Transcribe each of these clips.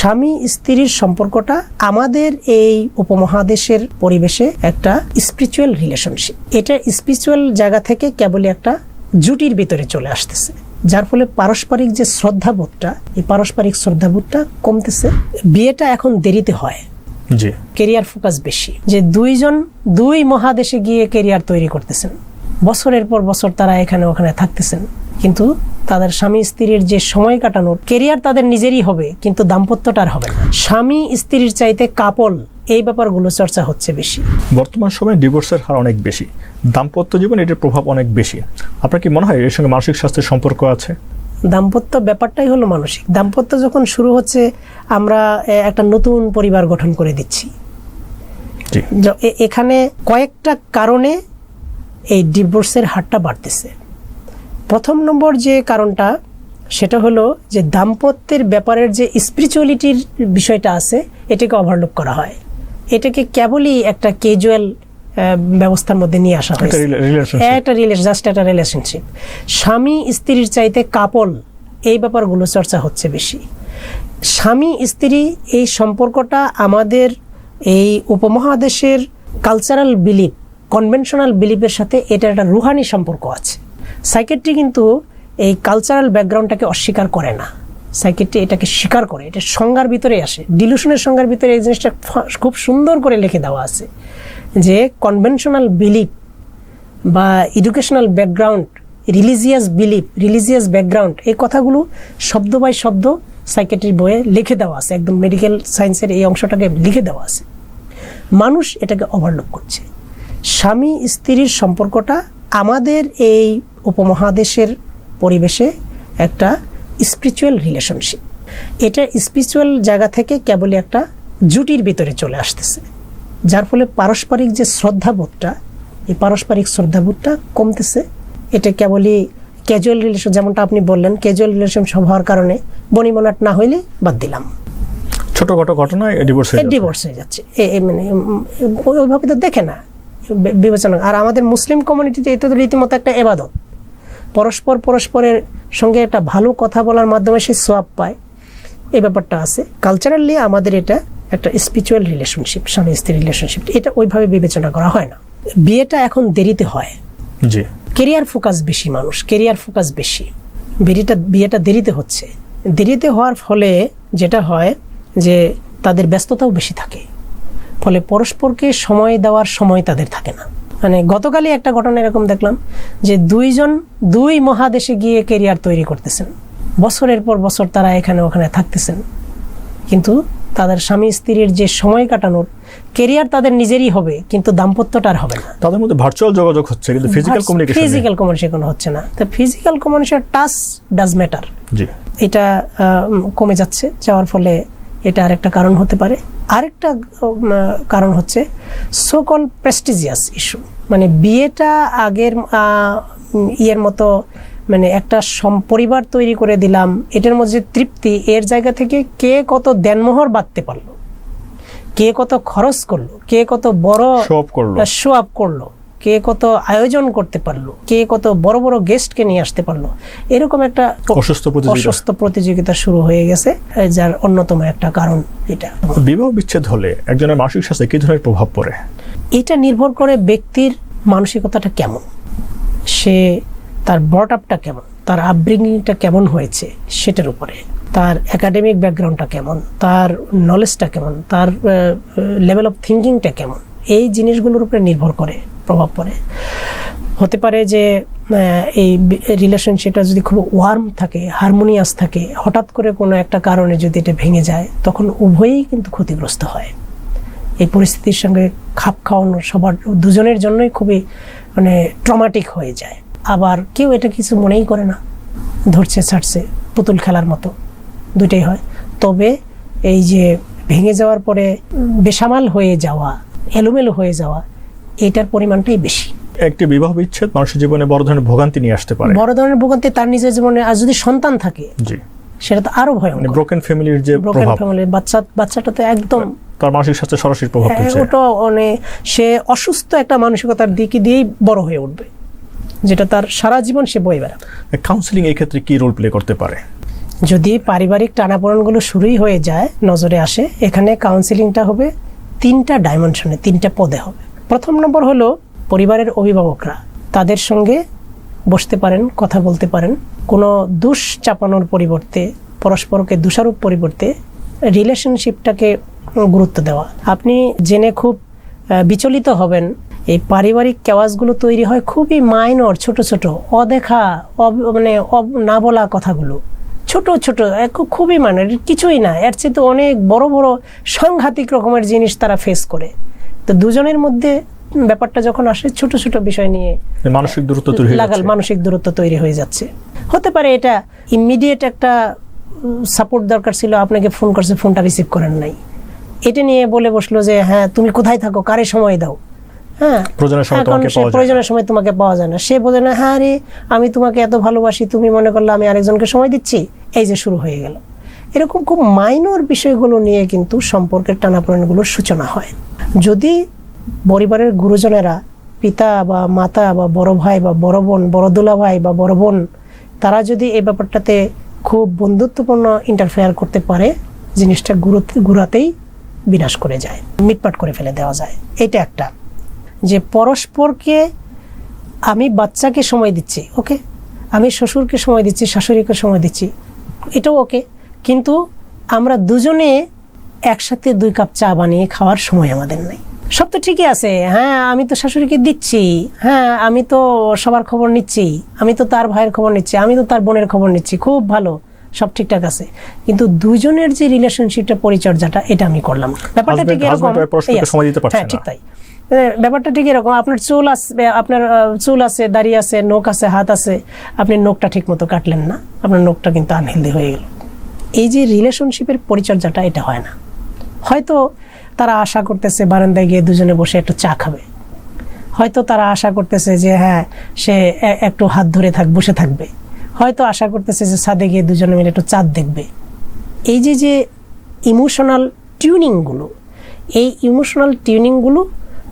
স্বামী স্ত্রীর সম্পর্কটা আমাদের এই উপমহাদেশের পরিবেশে একটা স্পিরিচুয়াল রিলেশনশিপ এটা স্পিরিচুয়াল জায়গা থেকে কেবলই একটা জুটির ভিতরে চলে আসতেছে। যার ফলে পারস্পরিক যে শ্রদ্ধাবোধটা এই পারস্পরিক শ্রদ্ধাবোধটা কমতেছে। বিয়েটা এখন দেরিতে হয়। জি। কেরিয়ার ফোকাস বেশি। যে দুইজন দুই মহাদেশে গিয়ে কেরিয়ার তৈরি করতেছেন। বছরের পর বছর তারা এখানে ওখানে থাকতেছেন। কিন্তু তাদের স্বামী স্ত্রীর যে সময় কাটানোর কেরিয়ার তাদের নিজেরই হবে কিন্তু দাম্পত্যটা আর হবে না। স্বামী স্ত্রীর চাইতে কাপল এই ব্যাপারগুলো চর্চা হচ্ছে বেশি। বর্তমান সময়ে ডিভোর্সের হার অনেক বেশি। দাম্পত্য জীবন এটার প্রভাব অনেক বেশি। আপনার কি মনে হয় এর সঙ্গে মানসিক স্বাস্থ্যের সম্পর্ক আছে? দাম্পত্য ব্যাপারটাই হলো মানসিক। দাম্পত্য যখন শুরু হচ্ছে আমরা একটা নতুন পরিবার গঠন করে দিচ্ছি। এখানে কয়েকটা কারণে এই ডিভোর্সের হারটা বাড়তেছে। প্রথম নম্বর যে কারণটা সেটা হলো যে দাম্পত্যের ব্যাপারের যে স্পিরিচুয়ালিটির বিষয়টা আছে এটাকে ওভারলুক করা হয়। এটাকে কেবলই একটা ক্যাজুয়াল ব্যবস্থার মধ্যে নিয়ে আসা হয়েছে। একটা রিলেশন জাস্ট একটা রিলেশনশিপ স্বামী স্ত্রীর চাইতে কাপল এই ব্যাপারগুলো চর্চা হচ্ছে বেশি। স্বামী স্ত্রী এই সম্পর্কটা আমাদের এই উপমহাদেশের কালচারাল বিলিপ কনভেনশনাল বিলিপের সাথে এটা একটা রুহানি সম্পর্ক আছে। সাইকেট্রি কিন্তু এই কালচারাল ব্যাকগ্রাউন্ডটাকে অস্বীকার করে না। সাইকেট্রি এটাকে স্বীকার করে। এটা সংজ্ঞার ভিতরে আসে। ডিলুশনের সংজ্ঞার ভিতরে এই জিনিসটা খুব সুন্দর করে লিখে দেওয়া আছে যে কনভেনশনাল বিলিপ বা educational background religious belief religious background এই কথাগুলো শব্দ বাই শব্দ সাইকেট্রি বইয়ে লিখে দেওয়া আছে। একদম মেডিকেল সায়েন্সের এই অংশটাকে লিখে দেওয়া আছে। মানুষ এটাকে ওভারলুক করছে। স্বামী স্ত্রীর সম্পর্কটা আমাদের এই উপমহাদেশের পরিবেশে একটা স্পিরিচুয়াল রিলেশনশিপ এটা স্পিরিচুয়াল জায়গা থেকে কেবলই একটা জুটির ভিতরে চলে আসতেছে। যার ফলে পারস্পরিক যে শ্রদ্ধাবোধটা এই পারস্পরিক শ্রদ্ধাবোধটা কমতেছে। এটা কেবলই ক্যাজুয়াল রিলেশন যেমনটা আপনি বললেন ক্যাজুয়াল রিলেশনশিপ হওয়ার কারণে বনিমনাট না হইলে বাদ দিলাম। ছোটখাটো ঘটনায় ডিভোর্স হয়ে যাচ্ছে। ডিভোর্স হয়ে মানে ওইভাবে তো দেখে না। বিবেচনা আর আমাদের মুসলিম কমিউনিটিতে এটা তো রীতিমতো একটা এবাদত। পরস্পর পরস্পরের সঙ্গে একটা ভালো কথা বলার মাধ্যমে সে সোয়াব পায়। এই ব্যাপারটা আছে। কালচারালি আমাদের এটা একটা স্পিরিচুয়াল রিলেশনশিপ স্বামী স্ত্রী রিলেশনশিপ এটা ওইভাবে বিবেচনা করা হয় না। বিয়েটা এখন দেরিতে হয়। জি। কেরিয়ার ফোকাস বেশি মানুষ কেরিয়ার ফোকাস বেশি। বিয়েটা বিয়েটা দেরিতে হচ্ছে। দেরিতে হওয়ার ফলে যেটা হয় যে তাদের ব্যস্ততাও বেশি থাকে। ফলে পরস্পরকে সময় দেওয়ার সময় তাদের থাকে না। মানে গতকালই একটা ঘটনা এরকম দেখলাম যে দুইজন দুই মহাদেশে গিয়ে কেরিয়ার তৈরি করতেছেন। বছরের পর বছর তারা এখানে ওখানে থাকতেছেন। কিন্তু তাদের স্বামী স্ত্রীর যে সময় কাটানোর কেরিয়ার তাদের নিজেরই হবে কিন্তু দাম্পত্যটা আর হবে না। তাদের মধ্যে ভার্চুয়াল যোগাযোগ হচ্ছে কিন্তু ফিজিক্যাল কমিউনিকেশন ফিজিক্যাল কমিউনিকেশন হচ্ছে না। তো physical communication touch does matter ji. এটা কমে যাচ্ছে যাওয়ার ফলে এটা আরেকটা কারণ হতে পারে। আরেকটা কারণ হচ্ছে সোকল প্রেস্টিজিয়াস ইস্যু মানে বিয়েটা আগের ইয়ের মতো মানে একটা সম- পরিবার তৈরি করে দিলাম এটার মধ্যে তৃপ্তি এর জায়গা থেকে কে কত দেনমোহর বাঁধতে পারল? কে কত খরচ করল? কে কত বড় করল। শো আপ করল? কে কত আয়োজন করতে পারল কে কত বড় বড় গেস্টকে নিয়ে আসতে পারল এরকম একটা অসুস্থ প্রতিযোগিতা। শুরু হয়ে গেছে যার অন্যতম একটা কারণ এটা। বিবাহ বিচ্ছেদ হলে একজনের মানসিক স্বাস্থ্যে কি ধরনের প্রভাব পড়ে? এটা নির্ভর করে ব্যক্তির মানসিকতাটা কেমন সে তার ব্রট আপটা কেমন তার আপব্রিঙ্গিংটা কেমন হয়েছে সেটার উপরে তার একাডেমিক ব্যাকগ্রাউন্ডটা কেমন তার নলেজটা কেমন তার লেভেল অফ থিঙ্কিংটা কেমন এই জিনিসগুলোর উপরে নির্ভর করে। প্রভাব পড়ে। হতে পারে যে এই রিলেশনশিপটা যদি খুব ওয়ার্ম থাকে হারমোনিয়াস থাকে, হঠাৎ করে কোনো একটা কারণে যদি এটা ভেঙে যায়, তখন উভয়েই কিন্তু ক্ষতিগ্রস্ত হয়। এই পরিস্থিতির সঙ্গে খাপ খাওয়ানো সবার, দুজনের জন্যই খুবই মানে ট্রমাটিক হয়ে যায়। আবার কেউ এটা কিছু মনেই করে না, ধরছে, ছাড়ছে, পুতুল খেলার মতো, দুইটাই হয়। তবে এই যে ভেঙে যাওয়ার পরে বেসামাল হয়ে যাওয়া, এলোমেলো হয়ে যাওয়া এটার পরিমাণটাই বেশি। একটি বিবাহ বিচ্ছেদ মানুষের জীবনে বড় ধরনের ভোগান্তি নিয়ে আসতে পারে। বড় ধরনের ভোগান্তি তার নিজের জীবনে আর যদি সন্তান থাকে জি। সেটা তো আরও ভয়ঙ্কর। ব্রোকেন ফ্যামিলির যে ব্রোকেন ফ্যামিলির বাচ্চা বাচ্চাটা তো একদম তার মানসিক স্বাস্থ্যে সরাসরি প্রভাব হ্যাঁ, ওটা মানে সে অসুস্থ একটা মানসিকতার দিকে দিয়েই বড় হয়ে উঠবে যেটা তার সারা জীবন সে বয়ে বেড়াবে। কাউন্সিলিং এই ক্ষেত্রে কি রোল প্লে করতে পারে? যদি পারিবারিক টানাপোড়েনগুলো শুরুই হয়ে যায় নজরে আসে এখানে কাউন্সিলিংটা হবে তিনটা ডাইমেনশনে তিনটা পদে হবে। প্রথম নম্বর হলো পরিবারের অভিভাবকরা। তাদের সঙ্গে বসতে পারেন, কথা বলতে পারেন। কোনো দুষ চাপানোর পরিবর্তে, পরস্পরকে দোষারোপ পরিবর্তে রিলেশনশিপটাকে গুরুত্ব দেওয়া। আপনি জেনে খুব বিচলিত হবেন। এই পারিবারিক কেওয়াজগুলো তৈরি হয় খুবই মাইনর ছোট ছোট, অদেখা মানে না বলা কথাগুলো। ছোট ছোট খুবই মাইনর কিছুই না। এর চেয়ে তো অনেক বড় বড় সাংঘাতিক রকমের জিনিস তারা ফেস করে। তো দুজনের মধ্যে ব্যাপারটা যখন আসে ছোট ছোট বিষয় নিয়ে মানসিক দূরত্ব তৈরি লাগাল মানসিক দূরত্ব তৈরি হয়ে যাচ্ছে। হতে পারে এটা ইমিডিয়েট একটা সাপোর্ট দরকার ছিল আপনাকে ফোন করছে ফোনটা রিসিভ করেন নাই। এটা নিয়ে বলে বসল যে হ্যাঁ তুমি কোথায় থাকো? কারে সময় দাও? হ্যাঁ প্রয়োজনের সময় তোমাকে পাওয়া যায় না। সে বোঝে না হ্যাঁ রে আমি তোমাকে এত ভালোবাসি তুমি মনে করলে আমি আরেকজনকে সময় দিচ্ছি। এই যে শুরু হয়ে গেল। এরকম খুব মাইনর বিষয়গুলো নিয়ে কিন্তু সম্পর্কের টানাপোড়েনগুলোর সূচনা হয়। যদি পরিবারের গুরুজনেরা পিতা বা মাতা বা বড় ভাই বা বড় বোন, বড় দুলা ভাই বা বড় বোন, তারা যদি এই ব্যাপারটাতে খুব বন্ধুত্বপূর্ণ ইন্টারফেয়ার করতে পারে, জিনিসটা গুরুত্ব, গুড়াতেই বিনাশ করে যায় মিটপাট করে ফেলে দেওয়া যায়। এটা একটা। যে পরস্পরকে আমি বাচ্চাকে সময় দিচ্ছি, ওকে? আমি শ্বশুরকে সময় দিচ্ছি, শাশুড়িকে সময় দিচ্ছি, এটাও ওকে। কিন্তু আমরা দুজনে একসাথে দুই কাপ চা বানিয়ে খাওয়ার সময় আমাদের নাই। সব তো ঠিকই আছে। হ্যাঁ আমি তো শাশুড়িকে দিচ্ছি। হ্যাঁ আমি তো সবার খবর নিচ্ছি। আমি তো তার ভাইয়ের খবর নিচ্ছি। আমি তো তার বোনের খবর নিচ্ছি। খুব ভালো। সব ঠিকঠাক আছে। কিন্তু দুজনের যে রিলেশনশিপটা পরিচর্যাটা এটা আমি করলাম ব্যাপারটা ঠিক এরকম। হ্যাঁ ঠিক তাই। ব্যাপারটা ঠিক এরকম। আপনার চুল আছে আপনার চুল আছে দাড়ি আছে নখ আছে হাত আছে। আপনি নখটা ঠিক মতো কাটলেন না। আপনার নখটা কিন্তু আনহেলদি হয়ে গেল। এই যে রিলেশনশিপের পরিচর্যাটা এটা হয় না। হয়তো তারা আশা করতেছে বারান্দায় গিয়ে দুজনে বসে একটু চা খাবে। হয়তো তারা আশা করতেছে যে হ্যাঁ সে একটু হাত ধরে থাক, বসে থাকবে। হয়তো আশা করতেছে যে, ছাদে গিয়ে দুজনে মিলে একটু চাঁদ দেখবে। এই যে যে ইমোশনাল টিউনিংগুলো, এই ইমোশনাল টিউনিংগুলো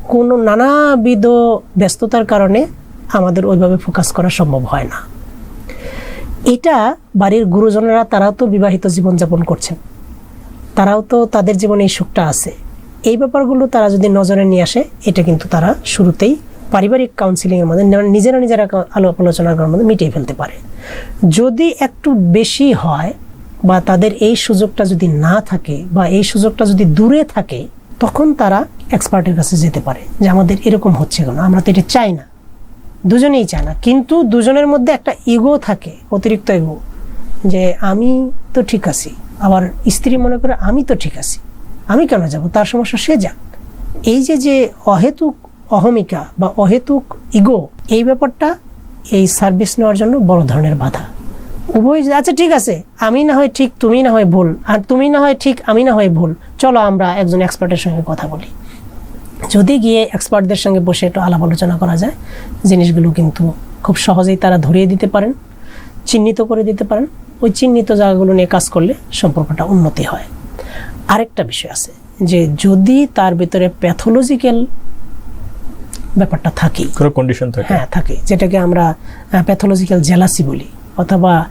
কোনো নানাবিধ ব্যস্ততার কারণে আমাদের ওইভাবে ফোকাস করা সম্ভব হয় না। এটা বাড়ির গুরুজনেরা, তারাও তো বিবাহিত জীবনযাপন করছেন। তারাও তো তাদের জীবনে এই সুখটা আছে। এই ব্যাপারগুলো তারা যদি নজরে নিয়ে আসে, এটা কিন্তু তারা শুরুতেই পারিবারিক কাউন্সিলিংয়ের মধ্যে নিজেরা নিজেরা আলো আলোচনা করার মধ্যে মিটিয়ে ফেলতে পারে। যদি একটু বেশি হয় বা তাদের এই সুযোগটা যদি না থাকে বা এই সুযোগটা যদি দূরে থাকে, তখন তারা এক্সপার্টের কাছে যেতে পারে যে আমাদের এরকম হচ্ছে কেন? আমরা তো এটা চাই না। দুজনেই চায় না। কিন্তু দুজনের মধ্যে একটা ইগো থাকে, অতিরিক্ত ইগো যে আমি তো ঠিক আছি। আবার স্ত্রী মনে করে, আমি তো ঠিক আছি। আমি কেন যাব? তার সমস্যা সে যাক এই যে যে অহেতুক অহমিকা বা অহেতুক ইগো, এই ব্যাপারটা এই সার্ভিস নেওয়ার জন্য বড় ধরনের বাধা। উভয় আচ্ছা ঠিক আছে, আমি না হয় ঠিক, তুমি না হয় ভুল, আর তুমি না হয় ঠিক, আমি না হয় ভুল, চলো আমরা একজন এক্সপার্টের সঙ্গে কথা বলি। যদি গিয়ে এক্সপার্টদের সঙ্গে বসে একটু আলাপ আলোচনা করা যায়, জিনিসগুলো কিন্তু খুব সহজেই তারা ধরিয়ে দিতে পারেন, চিহ্নিত করে দিতে পারেন। ওই চিহ্নিত জায়গাগুলো নিয়ে কাজ করলে সম্পর্কটা উন্নতি হয়। আরেকটা বিষয় আছে যে যদি তার ভিতরে প্যাথোলজিক্যাল ব্যাপারটা থাকে কোনো কন্ডিশন থাকে। হ্যাঁ থাকে। যেটাকে আমরা প্যাথোলজিক্যাল জেলাসি বলি অথবা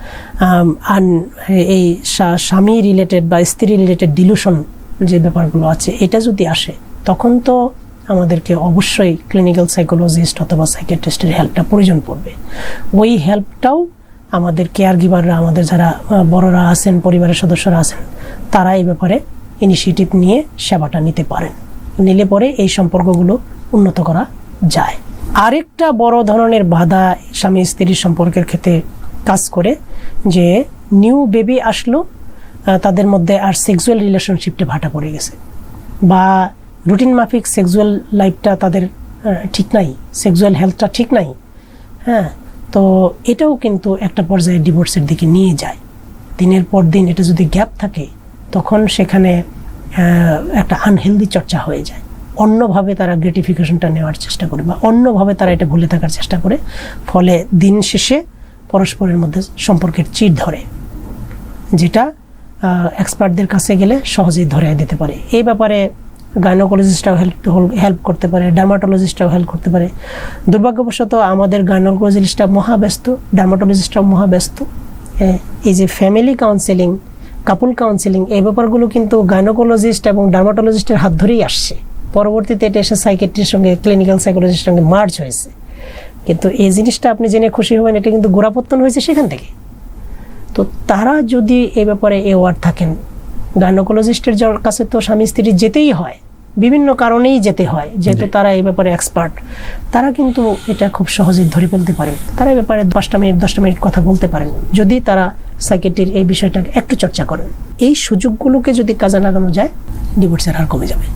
আন- এই স্বামী রিলেটেড বা স্ত্রী রিলেটেড ডিলুশন যে ব্যাপারগুলো আছে এটা যদি আসে তখন তো আমাদেরকে অবশ্যই ক্লিনিক্যাল সাইকোলজিস্ট অথবা সাইকিয়াট্রিস্টের হেল্পটা প্রয়োজন পড়বে। ওই হেল্পটাও আমাদের কেয়ার গিভাররা আমাদের যারা বড়রা আছেন, পরিবারের সদস্যরা আছেন, তারা এই ব্যাপারে ইনিশিয়েটিভ নিয়ে সেবাটা নিতে পারেন। নিলে পরে এই সম্পর্কগুলো উন্নত করা যায়। আরেকটা বড় ধরনের বাধা স্বামী স্ত্রীর সম্পর্কের ক্ষেত্রে কাজ করে, যে নিউ বেবি আসলো তাদের মধ্যে আর সেক্সুয়াল রিলেশনশিপটা ভাটা পড়ে গেছে। বা রুটিন মাফিক সেক্সুয়াল লাইফটা তাদের ঠিক নাই সেক্সুয়াল হেলথটা ঠিক নাই হ্যাঁ তো এটাও কিন্তু একটা পর্যায়ে ডিভোর্সের দিকে নিয়ে যায়। দিনের পর দিন এটা যদি গ্যাপ থাকে, তখন সেখানে একটা আনহেলদি চর্চা হয়ে যায়। অন্যভাবে তারা গ্রেটিফিকেশনটা নেওয়ার চেষ্টা করে বা অন্যভাবে তারা এটা ভুলে থাকার চেষ্টা করে, ফলে দিন শেষে পরস্পরের মধ্যে সম্পর্কের চির ধরে, যেটা এক্সপার্টদের কাছে গেলে সহজেই ধরে দিতে পারে। এই ব্যাপারে গাইনোকোলজিস্টরাও হেল্প হেল্প করতে পারে ডার্মাটোলজিস্টরাও হেল্প করতে পারে। দুর্ভাগ্যবশত আমাদের গাইনোকোলজিস্টরা মহাব্যস্ত ডার্মাটোলজিস্টরাও মহাব্যস্ত। হ্যাঁ, এই যে ফ্যামিলি কাউন্সেলিং কাপল কাউন্সেলিং এই ব্যাপারগুলো কিন্তু গাইনোকোলজিস্ট এবং ডার্মাটোলজিস্টের হাত ধরেই আসছে। পরবর্তীতে এটা এসে সাইকেট্রির সঙ্গে ক্লিনিক্যাল সাইকোলজিস্টের সঙ্গে মার্চ হয়েছে। কিন্তু এই জিনিসটা আপনি জেনে খুশি হবেন এটা কিন্তু গোড়াপত্তন হয়েছে সেখান থেকে। তো তারা যদি এ ব্যাপারে এওয়ার থাকেন গাইনোকোলজিস্টের কাছে তো স্বামী স্ত্রী যেতেই হয়। বিভিন্ন কারণেই যেতে হয় যেহেতু তারা এই ব্যাপারে এক্সপার্ট তারা কিন্তু এটা খুব সহজেই ধরে ফেলতে পারে। তারা এই ব্যাপারে দশটা মিনিট দশটা মিনিট কথা বলতে পারেন। যদি তারা সাইকেটির এই বিষয়টাকে একটু চর্চা করেন। এই সুযোগগুলোকে যদি কাজে লাগানো যায় ডিভোর্সের হার কমে যাবে।